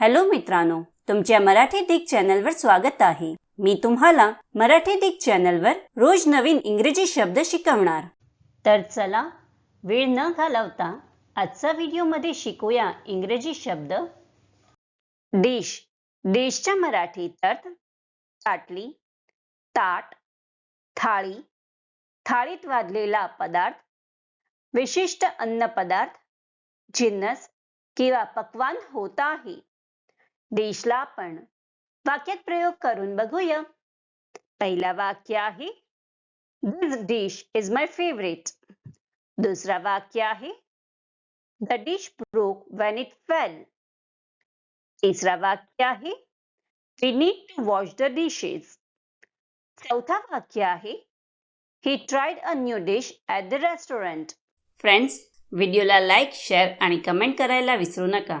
Hello मित्रांनो तुमच्या मराठी दिग चॅनलवर स्वागत आहे. मी तुम्हाला मराठी दिग चॅनलवर रोज नवीन इंग्रजी शब्द शिकवणार. तर चला वेळ न घालवता आजचा व्हिडिओमध्ये शिकूया इंग्रजी शब्द. डिश. डिशच्या मराठीत अर्थ ताटली ताट थाळी थाळीत वाढलेला पदार्थ विशिष्ट अन्न पदार्थ जिन्नस किंवा पक्वान होत आहे. डिशला आपण. वाक्यात प्रयोग करून बघूया. पहिला वाक्य आहे this dish is my favourite दुसरा वाक्य आहे the dish broke when it fell तिसरा वाक्य आहे we need to wash the dishes चौथा वाक्य आहे he tried a new dish at the restaurant friends व्हिडिओला लाईक शेअर आणि कमेंट करायला विसरू नका.